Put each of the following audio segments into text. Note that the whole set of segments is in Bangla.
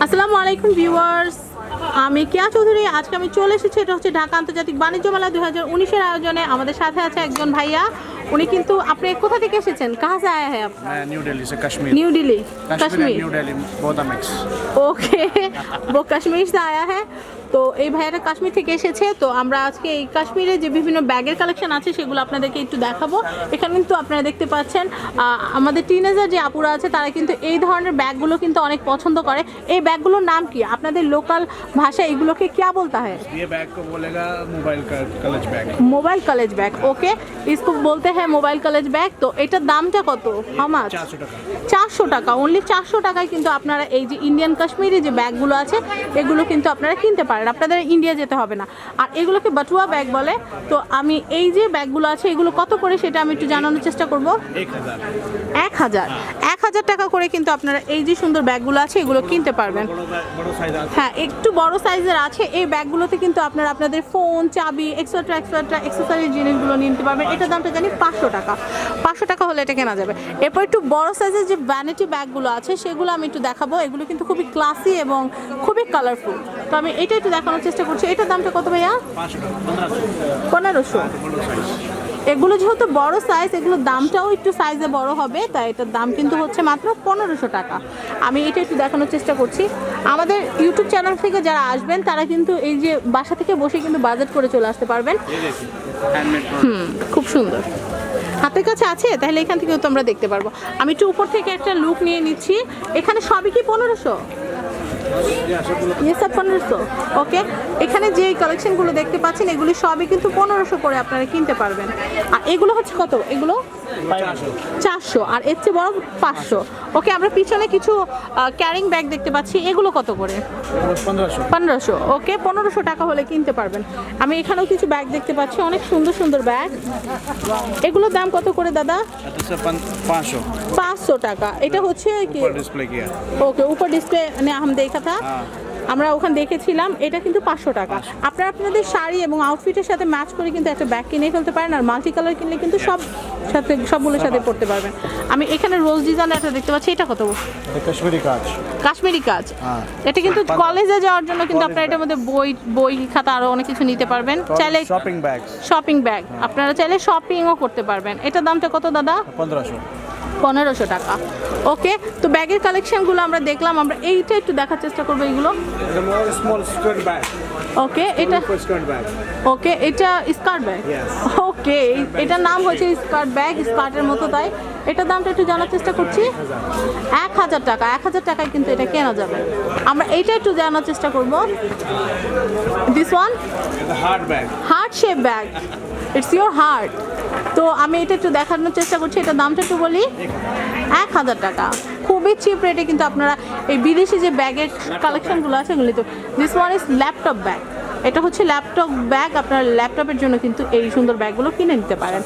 আসসালামু আলাইকুম ভিউয়ার্স আমি কেয়া চৌধুরী আজকে আমি চলে এসেছি এটা হচ্ছে ঢাকা আন্তর্জাতিক বাণিজ্য মেলা দুই হাজার উনিশের আয়োজনে আমাদের সাথে আছে একজন ভাইয়া উনি কিন্তু আপনি কোথা থেকে এসেছেন কাহা সে আয়া হ্যাঁ আপনি मैं न्यू दिल्ली से कश्मीर न्यू दिल्ली कश्मीर कश्मीर न्यू दिल्ली बहुत मिक्स ওকে वो कश्मीर से आया है তো এই ভাইয়াটা কাশ্মীর থেকে এসেছে তো আমরা আজকে এই কাশ্মীরে যে বিভিন্ন ব্যাগের কালেকশন আছে সেগুলো আপনাদেরকে একটু দেখাবো এখানে কিন্তু আপনারা দেখতে পাচ্ছেন আহ, আমাদের টিনেজার যে আপুরা আছে তারা কিন্তু এই ধরনের ব্যাগগুলো কিন্তু অনেক পছন্দ করে এই ব্যাগগুলোর নাম কি আপনাদের লোকাল ভাষায় এগুলোকে क्या बोलता है ये बैग को बोलेगा मोबाइल का clutch bag mobile college bag okay इसको बोलते हैं মোবাইল কলেজ ব্যাগ তো এটার দামটা কত হামাজ चार सौ टका চারশো টাকা অনলি চারশো টাকায় কিন্তু আপনারা এই যে ইন্ডিয়ান কাশ্মীরি যে ব্যাগগুলো আছে এগুলো কিন্তু আপনারা কিনতে পারেন পারেন আপনাদের ইন্ডিয়া যেতে হবে না। আর এগুলোকে বাটুয়া ব্যাগ বলে। তো আমি এই যে ব্যাগগুলো আছে, এগুলো কত করে সেটা আমি একটু জানানোর চেষ্টা করব? এক হাজার। এক হাজার টাকা করে কিন্তু আপনারা এই যে সুন্দর ব্যাগগুলো আছে, এগুলো কিনতে পারবেন। হ্যাঁ একটু বড় সাইজের আছে, এই ব্যাগগুলোতে কিন্তু আপনারা আপনাদের ফোন চাবি এক্সট্রা এক্সট্রা এক্সেসারি জিনিসগুলো নিতে পারবেন। এটার দামটা জানি পাঁচশো টাকা। পাঁচশো টাকা হলে এটা কেনা যাবে। এরপর একটু বড় সাইজের যে ভ্যানিটি ব্যাগগুলো আছে, সেগুলো আমি একটু দেখাবো। এগুলো কিন্তু খুবই ক্লাসি এবং খুবই কালারফুল তো আমি এটা একটু দেখানোর চেষ্টা করছি। এটার দামটা কত ভাইয়া? পনেরোশো। এগুলো যেহেতু বড় সাইজ এগুলো দামটাও একটু সাইজে বড় হবে তাই এটার দাম কিন্তু হচ্ছে মাত্র পনেরোশো টাকা। আমি এটা একটু দেখানোর চেষ্টা করছি। আমাদের ইউটিউব চ্যানেল থেকে যারা আসবেন তারা কিন্তু এই যে বাসা থেকে বসে কিন্তু বাজেট করে চলে আসতে পারবেন। হুম খুব সুন্দর। হাতের কাছে আছে? তাহলে এখান থেকেও তোমরা দেখতে পারব। আমি একটু উপর থেকে একটা লুক নিয়ে নিচ্ছি। এখানে সবই কি পনেরোশো? ইয়ে স্যার পনেরোশো। ওকে এখানে যে কালেকশনগুলো দেখতে পাচ্ছেন, এগুলি সবই কিন্তু পনেরোশো করে আপনারা কিনতে পারবেন। আর এগুলো হচ্ছে কত? এগুলো চারশো। আর এর চেয়ে বড় পাঁচশো। ওকে আমরা পিছনে কিছু ক্যারিং ব্যাগ দেখতে পাচ্ছি। এগুলো কত করে? পনেরোশো। ওকে পনেরোশো টাকা হলে কিনতে পারবেন। আমি এখানেও কিছু ব্যাগ দেখতে পাচ্ছি। অনেক সুন্দর সুন্দর ব্যাগ এগুলোর দাম কত করে দাদা? পাঁচশো। পাঁচশো টাকা। এটা হচ্ছে কি? ওকে উপর ডিসপ্লে আমি দেখা था আমরা ওখানে দেখেছিলাম এটা কিন্তু পাঁচশো টাকা। আপনারা আপনাদের শাড়ি এবং আউটফিটের সাথে ম্যাচ করে কিন্তু একটা ব্যাগ কিনে ফেলতে পারেন আর মাল্টি কালার কিনলে কিন্তু সব সাথে সবগুলোর সাথে পড়তে পারবেন। আমি এখানে রোজ ডিজাইন একটা দেখতে পাচ্ছি এটা কত? কাশ্মীরি কাজ। কাশ্মীরি কাজ। এটা কিন্তু কলেজে যাওয়ার জন্য কিন্তু আপনারা এটার মধ্যে বই বই খাতা আরও অনেক কিছু নিতে পারবেন। চাইলে শপিং ব্যাগ শপিং ব্যাগ আপনারা চাইলে শপিংও করতে পারবেন। এটার দামটা কত দাদা? পনেরোশো। পনেরোশো টাকা। ওকে তো ব্যাগের কালেকশনগুলো আমরা দেখলাম, আমরা এইটা একটু দেখার চেষ্টা করব এইগুলো ওকে এটা ওকে এটা স্কার্ট ব্যাগ? ওকে এটা নাম হচ্ছে স্কার্ট ব্যাগ স্কার্টের মতো তাই। এটার দামটা একটু জানার চেষ্টা করছি। এক হাজার। টাকা এক হাজার টাকায় কিন্তু এটা কেনা যাবে। আমরা এইটা একটু জানার চেষ্টা করব। This one heart shape bag it's your heart তো আমি এটা একটু দেখানোর চেষ্টা করছি এটার দামটা একটু বলি। এক হাজার টাকা। খুবই চিপ রেটে কিন্তু আপনারা এই বিদেশি যে ব্যাগের কালেকশনগুলো আছে এগুলি তো this one is laptop bag এটা হচ্ছে ল্যাপটপ ব্যাগ আপনার ল্যাপটপের জন্য কিন্তু এই সুন্দর ব্যাগগুলো কিনে নিতে পারেন।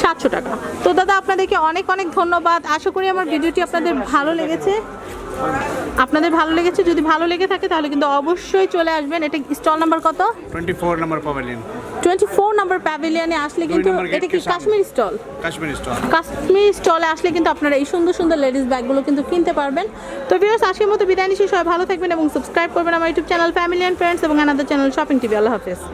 সাতশো টাকা। তো দাদা, আপনাদেরকে অনেক অনেক ধন্যবাদ। আশা করি আমার ভিডিওটি আপনাদের ভালো লেগেছে। আপনাদের ভালো লেগেছে? যদি ভালো লেগে থাকে তাহলে কিন্তু অবশ্যই চলে আসবেন। এটা স্টল নাম্বার কত? 24 নাম্বার প্যাভিলিয়ন 24 নাম্বার প্যাভিলিয়নে আসলে কিন্তু এটা কি কাশ্মীর স্টল কাশ্মীর স্টল কাশ্মীর স্টলে আসলে কিন্তু আপনারা এই সুন্দর সুন্দর লেডিস ব্যাগগুলো কিন্তু কিনতে পারবেন। তো ভিউয়ার্স আজকের মতো বিদায় নিচ্ছি। সবাই ভালো থাকবেন এবং সাবস্ক্রাইব করবেন আমার YouTube channel family and friends এবং আনাদার চ্যানেল শপিং টিভি আল্লাহ হাফেজ।